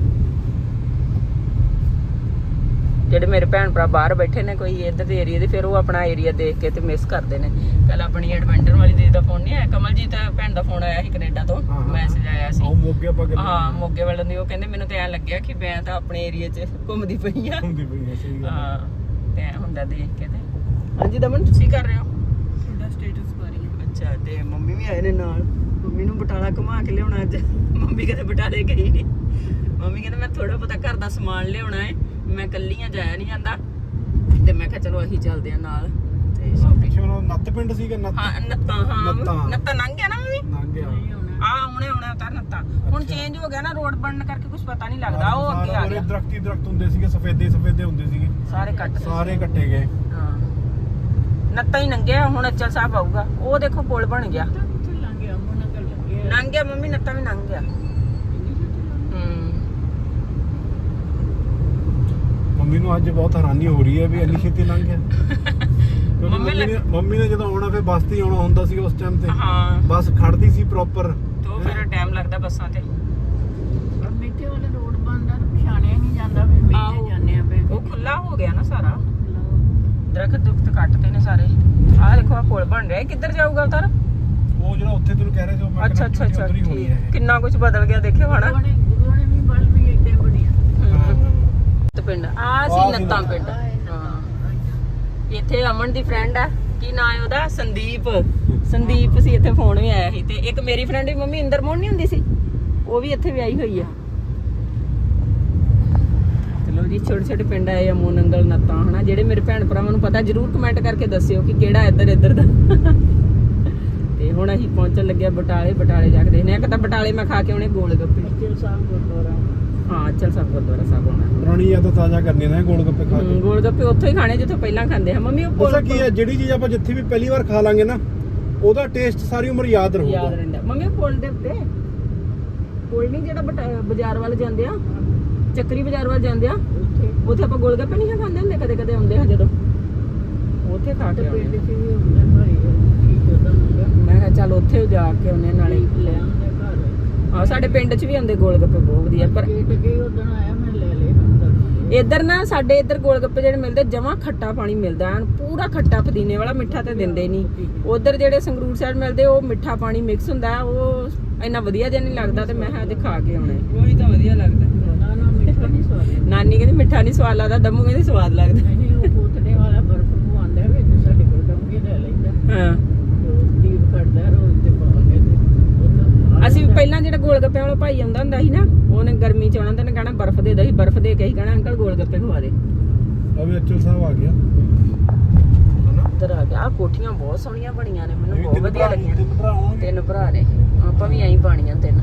ਜਿਹੜੇ ਮੇਰੇ ਭੈਣ ਭਰਾ ਬਾਹਰ ਬੈਠੇ ਨੇ ਕੋਈ ਇੱਧਰ ਦੇ ਏਰੀਆ ਦੇ ਫਿਰ ਉਹ ਆਪਣਾ ਏਰੀਆ ਦੇਖ ਕੇ ਤੇ ਮਿਸ ਕਰਦੇ ਨੇ। ਕੱਲ ਆਪਣੀ ਐਡਵੈਂਟਰ ਵਾਲੀ ਦੀਦੀ ਦਾ ਫੋਨ ਨਹੀਂ ਆਇਆ ਕਮਲਜੀਤ ਭੈਣ ਦਾ ਫੋਨ ਆਇਆ ਸੀ ਕੈਨੇਡਾ ਤੋਂ ਮੈਸੇਜ ਆਇਆ ਸੀ। ਉਹ ਮੋਗੇ ਆਪਾਂ ਗੱਲ ਹਾਂ ਮੋਗੇ ਵਾਲਿਆਂ ਦੀ ਉਹ ਕਹਿੰਦੇ ਮੈਨੂੰ ਤਾਂ ਐਂ ਲੱਗਿਆ ਕਿ ਮੈਂ ਤਾਂ ਆਪਣੇ ਏਰੀਆ 'ਚ ਘੁੰਮਦੀ ਪਈ ਆ। ਪਈ ਹੈ ਸਹੀ ਗੱਲ ਹੈ। ਹਾਂ ਤੇ ਹੁੰਦਾ ਦੇਖ ਕੇ ਤੇ। ਹਾਂਜੀ ਦਮਨ ਤੁਸੀਂ ਕਰ ਰਹੇ ਹੋ? ਅੱਛਾ ਤੇ ਮੰਮੀ ਵੀ ਆਏ ਨੇ ਨਾਲ। ਮੰਮੀ ਨੂੰ ਬਟਾਲਾ ਘੁਮਾ ਕੇ ਲਿਆਉਣਾ ਅੱਜ। ਮੰਮੀ ਕਿਤੇ ਬਟਾਲੇ ਗਈ ਨਹੀਂ ਮੰਮੀ ਕਹਿੰਦੇ ਮੈਂ ਥੋੜਾ ਬਹੁਤਾ ਘਰ ਦਾ ਸਮਾਨ ਲਿਆਉਣਾ ਹੈ ਮੈਂ ਕੱਲੀ ਆ ਜਾਇਆ ਨਹੀਂ ਜਾਂਦਾ। ਤੇ ਮੈਂ ਕਿਹਾ ਚਲੋ ਅਸੀਂ ਚੱਲਦੇ ਆ ਨਾਲ। ਤੇ ਪਿੱਛੇ ਉਹ ਨੱਤ ਪਿੰਡ ਸੀਗਾ ਨੱਤ? ਹਾਂ ਨੱਤਾ ਹਾਂ ਨੱਤਾਂ। ਲੰਘ ਗਿਆ ਨਾ ਮੰਮੀ? ਲੰਘ ਗਿਆ। ਆ ਹੁਣੇ ਹੁਣੇ ਉਤਾਰ ਨੱਤਾ। ਹੁਣ ਚੇਂਜ ਹੋ ਗਿਆ ਨਾ ਰੋਡ ਬਣਨ ਕਰਕੇ ਕੁਝ ਪਤਾ ਨਹੀਂ ਲੱਗਦਾ। ਉਹ ਅੱਗੇ ਆ ਸਾਰੇ ਗਿਆ। ਦਰਖਤੀ ਦਰਖਤ ਹੁੰਦੇ ਸੀਗੇ ਸਫੇਦੇ ਸਫੇਦੇ ਹੁੰਦੇ ਸੀਗੇ। ਸਾਰੇ ਕੱਟ ਸਾਰੇ ਕੱਟੇ ਗਏ। ਹਾਂ। ਨੱਤਾ ਹੀ ਨੰਗਿਆ ਹੁਣ ਅਚਲ ਸਾਹਿਬ ਆਊਗਾ। ਉਹ ਦੇਖੋ ਪੁਲ ਬਣ ਗਿਆ। ਲੰਘ ਗਿਆ? ਮੰਮੀ ਨੱਤਾ ਵੀ ਲੰਘ ਗਿਆ। ਮੰਮੀ ਨੂੰ ਅੱਜ ਬਹੁਤ ਹੈਰਾਨੀ ਹੋ ਰਹੀ ਹੈ ਵੀ ਇੰਨੀ ਛੇਤੀ ਲੰਘ ਗਿਆ। ਮੰਮੀ ਨੇ ਮੰਮੀ ਨੇ ਜਦੋਂ ਆਉਣਾ ਫਿਰ ਬੱਸ ਤੇ ਆਉਣਾ ਹੁੰਦਾ ਸੀ ਉਸ ਟਾਈਮ ਤੇ। ਹਾਂ। ਬੱਸ ਖੜਦੀ ਸੀ ਪ੍ਰੋਪਰ ਤੋਂ ਫਿਰ ਟਾਈਮ ਲੱਗਦਾ ਬੱਸਾਂ ਤੇ। ਪਰ ਮਿੱਠੇ ਵਾਲੇ ਰੋਡ ਬੰਦ ਆ ਪਛਾਣਿਆ ਨਹੀਂ ਜਾਂਦਾ ਵੀ। ਮੇਲੇ ਜਾਂਦੇ ਆ ਬੇ ਉਹ ਖੁੱਲਾ ਹੋ ਗਿਆ ਨਾ ਸਾਰਾ। ਦਰਖਤ ਦੁਖਤ ਕੱਟਦੇ ਨੇ ਸਾਰੇ। ਆਹ ਦੇਖੋ ਆ ਪੁਲ ਬਣ ਰਿਹਾ। ਕਿੱਧਰ ਜਾਊਗਾ ਉਧਰ ਉਹ ਜਿਹੜਾ ਉੱਥੇ ਤੈਨੂੰ ਕਹਿ ਰਿਹਾ ਸੀ ਉਹ ਮੈਂ ਅੱਛਾ ਅੱਛਾ ਅੱਛਾ। ਠੀਕ ਕਿੰਨਾ ਕੁਝ ਬਦਲ ਗਿਆ ਦੇਖਿਓ ਹਨਾ। ਗੁਰੂਆਂ ਨੇ ਗੁਰੂਆਂ ਨੇ ਵੀ ਬਲ ਵੀ ਏਡੇ ਬੜੀਆਂ ਤੇ ਪਿੰਡ ਆ। ਸੀ ਨੱਤਾਂ ਪਿੰਡ ਹਾਂ। ਇੱਥੇ ਅਮਨ ਦੀ ਫਰੈਂਡ ਆ। ਕੀ ਨਾਂ ਹੈ ਉਹਦਾ? ਸੰਦੀਪ। ਸੰਦੀਪ ਸੀ ਇੱਥੇ ਫੋਨ ਵੀ ਆਇਆ ਸੀ। ਤੇ ਇੱਕ ਮੇਰੀ ਫਰੈਂਡ ਵੀ ਮੰਮੀ ਇੰਦਰ ਮੋਹਨ ਨਹੀਂ ਹੁੰਦੀ ਸੀ। ਉਹ ਵੀ ਇੱਥੇ ਵਿਆਹੀ ਹੋਈ ਆ। ਚਲੋ ਜੀ ਛੋਟੇ ਛੋਟੇ ਪਿੰਡ ਆਏ ਆ ਮੋਨੰਗਲ ਨੱਤਾਂ ਹਨਾ ਜਿਹੜੇ ਮੇਰੇ ਭੈਣ ਭਰਾਵਾਂ ਨੂੰ ਪਤਾ ਜਰੂਰ ਕਮੈਂਟ ਕਰਕੇ ਦੱਸਿਓ ਕਿ ਕਿਹੜਾ ਇੱਧਰ ਇੱਧਰ ਦਾ। ਤੇ ਹੁਣ ਅਸੀਂ ਪਹੁੰਚਣ ਲੱਗਿਆ ਬਟਾਲੇ ਬਟਾਲੇ ਜਾ ਕੇ ਦੇਖਦੇ ਹਾਂ। ਇੱਕ ਤਾਂ ਬਟਾਲੇ ਮੈਂ ਖਾ ਕੇ ਆਉਣੇ ਗੋਲ ਗੱਪੇ। ਚਿਲ ਸਾਹਿਬ ਗੁਰਦੁਆਰਾ। ਹਾਂ ਚੱਲ ਸਭ ਗੁਰਦੁਆਰਾ ਸਾਹਿਬ ਆਉਣਾ। ਪੁਰਾਣੀ ਯਾਦਾਂ ਤਾਜ਼ਾ ਕਰਨੀਆਂ ਨੇ ਗੋਲ ਗੱਪੇ ਖਾ ਕੇ। ਗੋਲ ਗੱਪੇ ਉੱਥੋਂ ਹੀ ਖਾਣੇ ਜਿੱਥੋਂ ਪਹਿਲਾਂ ਖਾਂਦੇ ਆ। ਮੰਮੀ ਉਹ ਪੁਲ- ਕੀ ਹੈ ਜਿਹੜੀ ਚੀਜ਼ ਆਪਾਂ ਜਿੱਥੇ ਵੀ ਪਹਿਲੀ ਵਾਰ ਖਾ ਲਾਂਗੇ ਨਾ ਉਹਦਾ ਟੇਸਟ ਸਾਰੀ ਉਮਰ ਯਾਦ ਯਾਦ ਰਹੂਗਾ। ਰਹਿੰਦਾ। ਮੰਮੀ ਉਹ ਪੁਲ ਦੇ ਉੱਤੇ। ਪੁਲ ਨਹੀਂ ਜਿਹੜਾ ਬਾਜ਼ਾਰ ਵੱਲ ਜਾਂਦੇ ਆ? ਚੱਕਰੀ ਬਾਜ਼ਾਰ ਵੱਲ ਜਾਂਦੇ ਆ ਉੱਥੇ। ਉੱਥੇ ਆਪਾਂ ਗੋਲ ਗੱਪੇ ਨਹੀਂ ਖਾਂਦੇ ਹੁੰਦੇ? ਕਦੇ ਕਦੇ ਆਉਂਦੇ ਆ ਜਦੋਂ। ਉੱਥੇ ਖਾ ਤੇ ਕੇ ਆਉਂਦੇ ਪਿੰਡ 'ਚ ਵੀ ਹੁੰਦਾ ਭਾਈ ਹੁੰਦਾ ਮੈਂ ਕਿਹਾ ਚੱਲ ਉੱਥੇ ਜਾ ਕੇ ਆ ਨਾਲੇ। ਲੈ ਆਉਂਦੇ ਘਰ। ਆ ਸਾਡੇ ਪਿੰਡ 'ਚ ਵੀ ਆਉਂਦੇ ਗੋਲ ਗੱਪੇ ਬਹੁਤ ਵਧੀਆ ਪਰ ਗੇਟ ਗਏ ਉਦੋਂ ਆਇਆ ਮੈਂ ਲੈ ਲਏ ਅੰਦਰ ਇੱਧਰ ਨਾ ਸਾਡੇ ਇੱਧਰ ਗੋਲ ਗੱਪੇ ਜਿਹੜੇ ਮਿਲਦੇ ਜਮਾ ਖੱਟਾ ਪਾਣੀ ਮਿਲਦਾ ਐਨ ਪੂਰਾ ਖੱਟਾ ਪੁਦੀਨੇ ਵਾਲਾ ਮਿੱਠਾ ਤੇ ਦਿੰਦੇ ਨਹੀਂ ਉਧਰ ਜਿਹੜੇ ਸੰਗਰੂਰ ਸਾਈਡ ਮਿਲਦੇ ਉਹ ਮਿੱਠਾ ਪਾਣੀ ਮਿਕਸ ਹੁੰਦਾ ਉਹ ਇੰਨਾ ਵਧੀਆ ਜਿਹਾ ਨਹੀਂ ਲੱਗਦਾ ਤੇ ਮੈਂ ਕਿਹਾ ਅੱਜ ਖਾ ਕੇ ਆਉਣਾ ਉਹੀ ਤਾਂ ਵਧੀਆ ਲੱਗਦਾ ਨਾ ਨਾ ਮਿੱਠਾ ਨਹੀਂ ਸਵਾਦ ਨਾਨੀ ਕਹਿੰਦੀ ਮਿੱਠਾ ਨਹੀਂ ਸਵਾਦ ਲੱਗਦਾ ਦਮੂ ਕਹਿੰਦੀ ਸਵਾਦ ਲੱਗਦਾ। ਨਹੀਂ ਉਹ ਪੋਤੜੇ ਵਾਲਾ ਬਰਫ ਪਵਾਉਂਦਾ ਵਿੱਚ ਸਾਡੇ ਕੋਲ ਡੰਗੇ ਲੈ ਲੈਂਦਾ। ਹਾਂ। ਉਹ ਦੀਪ ਕੱਢਦਾ ਰੋਜ਼ ਤੇ ਪਾ ਕੇ ਤੇ ਉਹ ਤਾਂ ਅਸੀਂ ਪਹਿਲਾਂ ਜਿਹੜਾ ਗੋਲ ਗੱਪੇ ਵਾਲਾ ਭਾਈ ਆਉਂਦਾ ਹੁੰਦਾ ਸੀ ਨਾ ਉਹਨੇ ਗਰਮੀ ਚ ਆਉਣਾ ਤੇ ਉਹਨੇ ਕਹਿਣਾ ਬਰਫ਼ ਦੇ ਦੇ ਬਰਫ਼ ਦੇ ਕੇ ਹੀ ਕਹਿਣਾ ਅੰਕਲ ਗੋਲ ਗੱਪੇ ਖਵਾ ਦੇ। ਅਬੇ ਅਚਲ ਸਾਹਿਬ ਆ ਗਿਆ ਇੱਧਰ ਆ ਗਿਆ। ਕੋਠੀਆਂ ਬਹੁਤ ਸੋਹਣੀਆਂ ਬਣੀਆਂ ਨੇ ਮੈਨੂੰ ਬਹੁਤ ਵਧੀਆ ਲੱਗੀਆਂ। ਤਿੰਨ ਭਰਾ ਹੋਣਗੇ ਤਿੰਨ ਭਰਾ ਨੇ। ਆਪਾਂ ਵੀ ਐਂ ਪਾਣੀਆਂ ਤਿੰਨ।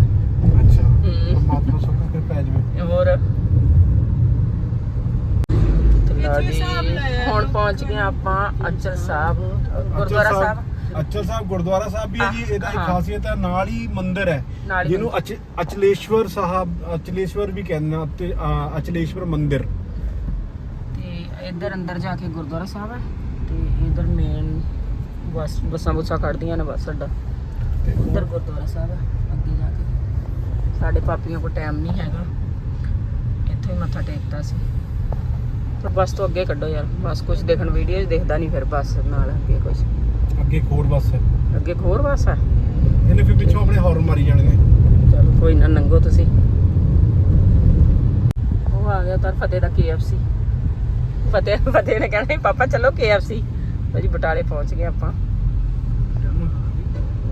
ਅੱਛਾ। ਹੂੰ। ਪਰਮਾਤਮਾ ਸੁੱਖ ਤੇ ਪੈ ਜਾਵੇ ਹੋਰ ਤੇ ਲਓ ਜੀ, ਹੁਣ ਪਹੁੰਚ ਗਏ ਆਪਾਂ ਅਚਲ ਸਾਹਿਬ ਗੁਰਦੁਆਰਾ ਸਾਹਿਬ। ਅਚਲ ਸਾਹਿਬ ਗੁਰਦੁਆਰਾ ਸਾਹਿਬ ਵੀ ਹੈ ਜੀ ਇਹਦਾ ਇੱਕ ਹਾਂ। ਖਾਸੀਅਤ ਹੈ ਨਾਲ ਹੀ ਮੰਦਿਰ ਹੈ। ਹੀ ਜਿਹਨੂੰ ਅਚ- ਅਚਲੇਸ਼ਵਰ ਸਾਹਿਬ ਅਚਲੇਸ਼ਵਰ ਵੀ ਕਹਿੰਦੇ ਆ ਤੇ ਅਚਲੇਸ਼ਵਰ ਮੰਦਿਰ। ਤੇ ਇੱਧਰ ਅੰਦਰ ਜਾ ਕੇ ਗੁਰਦੁਆਰਾ ਸਾਹਿਬ ਹੈ ਤੇ ਇਧਰ ਮੇਨ ਬਸ ਬੱਸਾਂ ਬੁੱਸਾਂ ਕੱਢਦੀਆਂ ਨੇ ਬਸ ਅੱਡਾ। ਇੱਧਰ ਗੁਰਦੁਆਰਾ ਸਾਹਿਬ ਆ, ਅੱਗੇ ਜਾ ਕੇ। ਸਾਡੇ ਪਾਪੀਆਂ ਕੋਲ ਟਾਈਮ ਨਹੀਂ ਹੈਗਾ। ਇੱਥੇ ਹੀ ਮੱਥਾ ਟੇਕਦਾ ਸੀ। ਪਰ ਬੱਸ ਤੋਂ ਅੱਗੇ ਕੱਢੋ ਯਾਰ ਬਸ ਕੁਝ ਦੇਖਣ ਵੀਡੀਓ 'ਚ ਦਿਖਦਾ ਨਹੀਂ ਫਿਰ ਬੱਸ ਨਾਲ ਅੱਗੇ ਕੁਝ ਅੱਗੇ ਹੋਰ ਬੱਸ ਹੈ। ਅੱਗੇ ਹੋਰ ਬੱਸ ਆ। ਇਹਨੇ ਫਿਰ ਪਿੱਛੋਂ ਆਪਣੇ ਹੌਰਨ ਮਾਰੀ ਜਾਣਗੇ ਚਲੋ ਕੋਈ ਨਾ ਨੰਗੋ ਤੁਸੀਂ। ਉਹ ਆ ਗਿਆ ਤਾਂ ਫਤਿਹ ਦਾ KFC ਫਤਿਹ ਫਤਿਹ ਨੇ ਕਹਿਣਾ ਸੀ, ਪਾਪਾ ਚਲੋ KFC ਭਾਜੀ ਬਟਾਲੇ ਪਹੁੰਚ ਗਏ ਆਪਾਂ।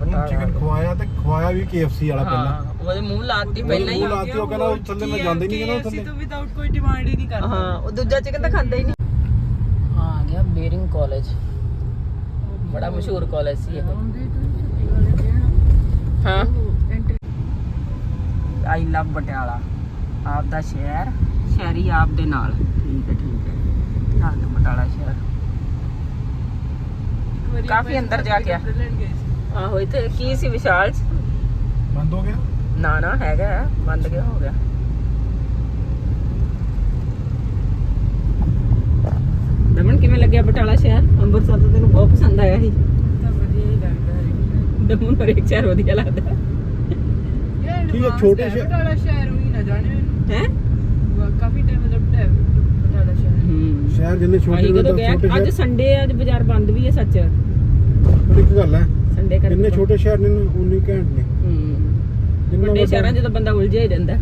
ਉਹਨੂੰ ਚਿਕਨ ਖਵਾਇਆ ਤੇ ਖਵਾਇਆ ਵੀ KFC ਵਾਲਾ ਪਹਿਲਾਂ। ਉਹਦੇ ਮੂੰਹ ਲਾਤੀ ਪਹਿਲਾਂ ਹੀ। ਮੂੰਹ ਲਾਤੀ ਉਹ ਕਹਿੰਦਾ ਉਹ ਥੱਲੇ ਮੈਂ ਜਾਂਦਾ ਹੀ ਨਹੀਂ ਕਹਿੰਦਾ ਥੱਲੇ। ਤੋਂ ਵਿਦਆਊਟ ਕੋਈ ਡਿਮਾਂਡ ਹੀ ਨਹੀਂ ਕਰਦਾ। ਹਾਂ ਉਹ ਦੂਜਾ ਚਿਕਨ ਤਾਂ ਖਾਂਦਾ ਹੀ ਨਹੀਂ। ਆ ਗਿਆ ਬੇਰਿੰਗ ਕਾਲਜ ਬੜਾ ਮਸ਼ਹੂਰ ਕਾਲਜ ਸੀ ਇਹ। ਹਾਂ। ਆਈ ਲਵ ਪਟਿਆਲਾ ਆਪ ਦਾ ਸ਼ਹਿਰ ਸ਼ਹਿਰੀ ਆਪ ਦੇ ਨਾਲ। ਠੀਕ ਹੈ ਠੀਕ ਹੈ। ਹਾਂ ਬਟਾਲਾ ਸ਼ਹਿਰ। ਕਾਫੀ ਅੰਦਰ ਜਾ ਕੇ ਆਹੋ ਇੱਥੇ ਕੀ ਸੀ ਵਿਸ਼ਾਲ 'ਚ? ਬੰਦ ਹੋ ਗਿਆ? ਨਾ ਨਾ ਹੈਗਾ ਹੈ, ਬੰਦ ਗਿਆ ਹੋ ਗਿਆ? ਦਮਨ ਕਿਵੇਂ ਲੱਗਿਆ ਬਟਾਲਾ ਸ਼ਹਿਰ? ਅੰਮ੍ਰਿਤਸਰ ਤਾਂ ਤੈਨੂੰ ਬਹੁਤ ਪਸੰਦ ਆਇਆ ਸੀ। ਤਾਂ ਵਧੀਆ ਹੀ ਲੱਗਦਾ ਹੈ। ਦਮਨ ਨੂੰ ਹਰੇਕ ਸ਼ਹਿਰ ਵਧੀਆ ਲੱਗਦਾ। ਯਾਰ ਠੀਕ ਹੈ, ਛੋਟੇ ਹੈ, ਸ਼ਹਿਰ- ਬਟਾਲਾ ਸ਼ਹਿਰ ਵੀ ਨਾ ਜਾਣੇ ਮੈਨੂੰ। ਹੈ? ਕਾਫੀ ਟਾਈਮ ਮਤਲਬ ਹੈ ਬਟਾਲਾ ਸ਼ਹਿਰ। ਹੂੰ। ਸ਼ਹਿਰ ਜਿੰਨੇ ਛੋਟੇ ਨੇ ਤਾਂ ਛੋਟੇ ਅੱਜ ਸੰਡੇ ਆ ਅੱਜ ਬਾਜ਼ਾਰ ਬੰਦ ਵੀ ਹੈ ਸੱਚ। ਪਰ ਇੱਕ ਗੱਲ ਹੈ ਸੰਡੇ ਕਰਕੇ ਜਿੰਨੇ ਛੋਟੇ ਸ਼ਹਿਰ ਨੇ ਉਨੇ ਘੈਂਟ ਨੇ। ਹੂੰ। ਵੱਡੇ ਸ਼ਹਿਰਾਂ 'ਚ ਤਾਂ ਬੰਦਾ ਉਲਝਿਆ ਹੀ ਰਹਿੰਦਾ।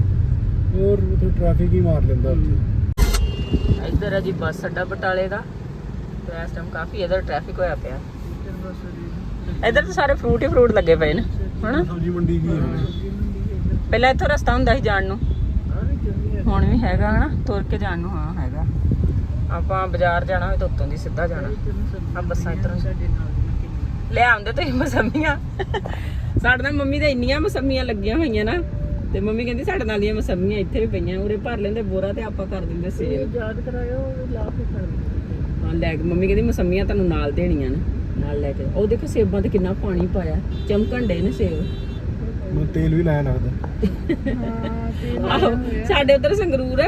ਹੋਰ ਉੱਥੇ ਟ੍ਰੈਫਿਕ ਹੀ ਮਾਰ ਲੈਂਦਾ ਉੱਥੇ। ਇੱਧਰ ਹੈ ਜੀ ਬੱਸ ਅੱਡਾ ਬਟਾਲੇ ਦਾ। ਤੇ ਇਸ ਟਾਈਮ ਕਾਫੀ ਇੱਧਰ ਟ੍ਰੈਫਿਕ ਹੋਇਆ ਪਿਆ। ਇੱਧਰ ਤਾਂ ਸਾਰੇ ਫਰੂਟ ਹੀ ਫਰੂਟ ਲੱਗੇ ਪਏ ਨੇ ਹਨਾ? ਸਬਜ਼ੀ ਮੰਡੀ ਵੀ ਹੈ। ਪਹਿਲਾਂ ਇੱਥੋਂ ਰਸਤਾ ਹੁੰਦਾ ਸੀ ਜਾਣ ਨੂੰ। ਹੁਣ ਵੀ ਹੈਗਾ ਹਨਾ? ਤੁਰ ਕੇ ਜਾਣ ਨੂੰ ਹਾਂ ਹੈਗਾ। ਆਪਾਂ ਬਾਜ਼ਾਰ ਜਾਣਾ ਹੋਵੇ ਤਾਂ ਉੱਤੋਂ ਦੀ ਸਿੱਧਾ ਜਾਣਾ। ਆ ਬੱਸਾਂ ਇੱਧਰੋਂ। ਲੈ ਆਉਂਦੇ ਤੁਸੀਂ ਮਸੰਮੀਆਂ ਸਾਡੇ ਨਾਲ ਮੰਮੀ ਦੇ ਇੰਨੀਆਂ ਮਸੰਮੀਆਂ ਲੱਗੀਆਂ ਹੋਈਆਂ ਨਾ ਤੇ ਮੰਮੀ ਕਹਿੰਦੀ ਸਾਡੇ ਨਾਲ ਦੀਆਂ ਮਸੰਮੀਆਂ ਇੱਥੇ ਵੀ ਪਈਆਂ ਉਰੇ ਭਰ ਲੈਂਦੇ ਬੋਰਾ ਤੇ ਆਪਾਂ ਕਰ ਦਿੰਦੇ ਸੇਲ ਯਾਦ ਕਰਾਇਓ ਲਾ ਕੇ ਹਾਂ ਲੈ ਕੇ ਮੰਮੀ ਕਹਿੰਦੀ ਮਸੰਮੀਆਂ ਤੁਹਾਨੂੰ ਨਾਲ ਦੇਣੀਆਂ ਨੇ ਨਾਲ ਲੈ ਕੇ। ਉਹ ਦੇਖੋ ਸੇਬਾਂ ਤੇ ਕਿੰਨਾ ਪਾਣੀ ਪਾਇਆ ਚਮਕਣ ਡੇ ਨੇ ਸੇਬ। ਮੈਨੂੰ ਤੇਲ ਵੀ ਲਾਇਆ ਲੱਗਦਾ। ਸਾਡੇ ਉਧਰ ਸੰਗਰੂਰ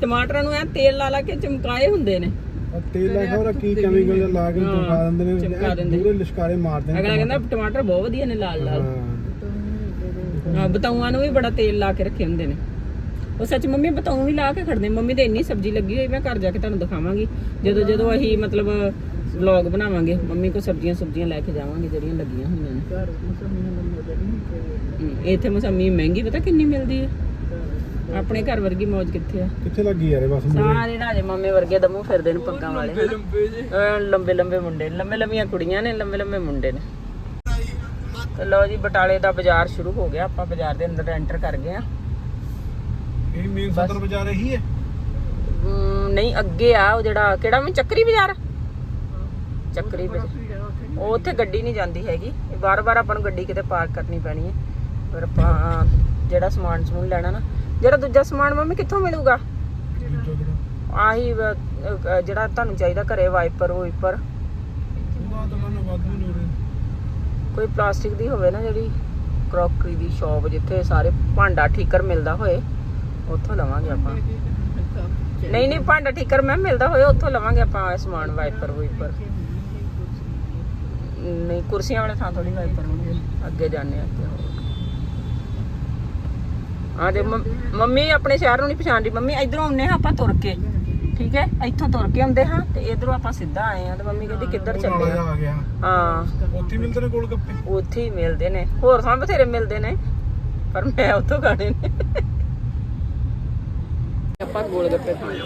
ਟਮਾਟਰਾਂ ਨੂੰ ਐ ਤੇਲ ਲਾ ਲਾ ਕੇ ਚਮਕਾਏ ਹੁੰਦੇ ਨੇ। ਤੇਲ ਲਾ ਕੇ ਉਹਦਾ ਕੀ ਕੈਮੀਕਲ ਲਾ ਕੇ ਹਾਂ, ਚਮਕਾ ਦਿੰਦੇ ਨੇ ਚਮਕਾ ਦਿੰਦੇ। ਪੂਰੇ ਲਿਸ਼ਕਾਰੇ ਮਾਰਦੇ ਨੇ। ਅਗਲਾ ਕਹਿੰਦਾ ਟਮਾਟਰ ਬਹੁਤ ਵਧੀਆ ਨੇ ਲਾਲ ਲਾਲ। ਹਾਂ। ਹਾਂ ਬਤਾਊਆਂ ਨੂੰ ਵੀ ਬੜਾ ਤੇਲ ਲਾ ਕੇ ਰੱਖੇ ਹੁੰਦੇ ਨੇ। ਉਹ ਸੱਚ ਮੰਮੀ ਬਤਾਊ ਵੀ ਲਾ ਕੇ ਖੜਦੇ ਮੰਮੀ ਦੇ ਇੰਨੀ ਸਬਜ਼ੀ ਲੱਗੀ ਹੋਈ ਮੈਂ ਘਰ ਜਾ ਕੇ ਤੁਹਾਨੂੰ ਦਿਖਾਵਾਂਗੀ। ਜਦੋਂ ਜਦੋਂ ਅਸੀਂ ਮਤਲਬ ਵਲੌਗ ਬਣਾਵਾਂਗੇ ਮੰਮੀ ਕੋ ਸਬਜ਼ੀਆਂ ਸਬਜ਼ੀਆਂ ਲੈ ਕੇ ਜਾਵਾਂਗੇ ਜਿਹੜੀਆਂ ਲੱਗੀਆਂ ਹੋਈਆਂ ਨੇ। ਘਰ ਹਮ, ਇੱਥੇ ਮਸੰਮੀ ਮਹਿੰਗੀ ਪਤਾ ਕਿੰਨੀ ਮਿਲਦੀ ਹੈ? ਆਪਣੇ ਘਰ ਵਰਗੀ ਮੌਜ ਕਿੱਥੇ ਆ? ਕਿੱਥੇ ਲੱਗੀ ਯਾਰ ਇਹ ਬਸ? ਸਾਰੇ ਰਾਜੇ ਮਾਮੇ ਵਰਗੇ ਦਮੂ ਫਿਰਦੇ ਨੇ ਪੱਗਾਂ ਵਾਲੇ। ਲੰਬੇ ਲੰਬੇ ਮੁੰਡੇ ਲੰਬੇ ਲੰਬੀਆਂ ਕੁੜੀਆਂ ਨੇ ਲੰਬੇ ਲੰਬੇ ਮੁੰਡੇ ਨੇ। ਤੇ ਲਓ ਜੀ ਬਟਾਲੇ ਦਾ ਬਾਜ਼ਾਰ ਸ਼ੁਰੂ ਹੋ ਗਿਆ। ਆਪਾਂ ਬਾਜ਼ਾਰ ਦੇ ਅੰਦਰ ਐਂਟਰ ਕਰ ਗਏ ਆ। ਇਹ ਮੇਨ ਸਦਰ ਬਾਜ਼ਾਰ ਇਹੀ ਹੈ? ਨਹੀਂ ਅੱਗੇ ਆ ਉਹ ਜਿਹੜਾ ਕਿਹੜਾ ਮੈਂ ਚੱਕਰੀ ਬਾਜ਼ਾਰ? ਚੱਕਰੀ ਬਾਜ਼ਾਰ। ਉਹ ਉੱਥੇ ਗੱਡੀ ਨਹੀਂ ਜਾਂਦੀ ਹੈਗੀ। ਬਾਰ-ਬਾਰ ਆਪਾਂ ਨੂੰ ਗੱਡੀ ਕਿਤੇ ਪਾਰਕ ਕਰਨੀ ਪੈਣੀ ਹੈ। ਫਿਰ ਆਪਾਂ ਜਿਹੜਾ ਸਮਾਨ ਸਮੂਨ ਲੈਣਾ ਨਾ ਜਿਹੜਾ ਦੂਜਾ ਸਮਾਨ ਮੰਮੀ ਕਿੱਥੋਂ ਮਿਲੂਗਾ? ਦੂਜਾ ਕਿਹੜਾ? ਆਹੀ ਅਹ ਜਿਹੜਾ ਤੁਹਾਨੂੰ ਚਾਹੀਦਾ ਘਰੇ ਵਾਈਪਰ ਵਾਈਪਰ। ਉਹਦਾ ਤਾਂ ਮੈਨੂੰ ਵਾਧੂ ਨਹੀਂ ਉਰੇ ਕੋਈ ਪਲਾਸਟਿਕ ਦੀ ਹੋਵੇ ਨਾ ਜਿਹੜੀ ਕਰੋਕਰੀ ਦੀ ਸ਼ਾਪ ਜਿੱਥੇ ਸਾਰੇ ਭਾਂਡਾ ਠੀਕਰ ਮਿਲਦਾ ਹੋਏ ਉੱਥੋਂ ਲਵਾਂਗੇ ਆਪਾਂ। ਨਹੀਂ ਨਹੀਂ ਭਾਂਡਾ ਠੀਕਰ ਮੈਂ ਮਿਲਦਾ ਹੋਏ ਉੱਥੋਂ ਲਵਾਂਗੇ ਆਪਾਂ ਇਹ ਸਮਾਨ ਵਾਈਪਰ ਵਾਈਪਰ। ਨਹੀਂ ਕੁਰਸੀਆਂ ਵਾਲੇ ਥਾਂ ਥੋੜੀ ਵਾਈਪਰ ਹੋਣਗੇ ਅੱਗੇ ਜਾਂਦੇ ਆ ਹੋਰ। ਆ ਦੇ ਮੰਮੀ ਆਪਣੇ ਸ਼ਹਿਰ ਨੂੰ ਨਹੀਂ ਪਛਾਣਦੀ ਮੰਮੀ ਇਧਰੋਂ ਆਉਂਦੇ ਹਾਂ ਆਪਾਂ ਤੁਰ ਕੇ। ਠੀਕ ਹੈ? ਇੱਥੋਂ ਤੁਰ ਕੇ ਆਉਂਦੇ ਹਾਂ ਤੇ ਇਧਰੋਂ ਆਪਾਂ ਸਿੱਧਾ ਆਏ ਆ ਤੇ ਮੰਮੀ ਕਹਿੰਦੀ ਕਿੱਧਰ ਚੱਲੇ ਆ? ਗਿਆ। ਹਾਂ। ਉੱਥੇ ਹੀ ਮਿਲਦੇ ਨੇ ਗੋਲ ਗੱਪੇ ਉੱਥੇ ਹੀ ਮਿਲਦੇ ਨੇ। ਹੋਰ ਥਾਂ ਬਥੇਰੇ ਮਿਲਦੇ ਨੇ। ਪਰ ਮੈਂ ਉੱਥੋਂ ਖਾਣੇ ਨੇ। ਆਪਾਂ ਗੋਲ ਗੱਪੇ ਖਾਣੇ।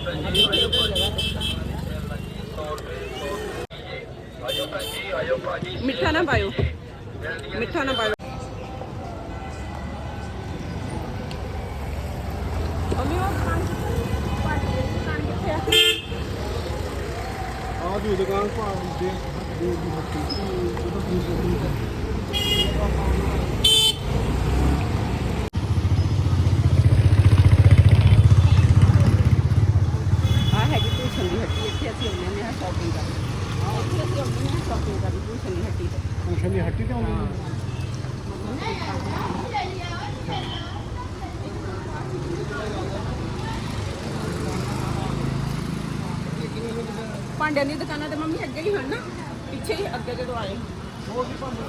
ਮਿੱਠਾ ਨਾ ਪਾਇਓ। ਮਿੱਠਾ ਨਾ ਪਾਇਓ ਮੰਮੀ ਉਹ ਦੁਕਾਨ ਕਿੱਥੇ ਪਾਟੀ ਦੀ ਦੁਕਾਨ ਕਿੱਥੇ ਆ ਜੀ ਦੁਕਾਨ ਭਾਵ ਦੇ ਦੇ ਦੀ ਹੱਟੀ ਉਹਦਾ ਕੀ ਹੈਗੀ ਭੂਸ਼ਣ ਦੀ ਹੱਟੀ ਤੇ। ਆਉਂਦੇ ਨੇ ਭਾਂਡਿਆਂ ਦੀ ਦੁਕਾਨਾਂ ਅੱਗੇ ਹੀ ਹਨ ਨਾ ਪਿੱਛੇ ਹੀ ਅੱਗੇ ਜਦੋਂ ਆਏ। ਉਹ ਵੀ ਬੰਦ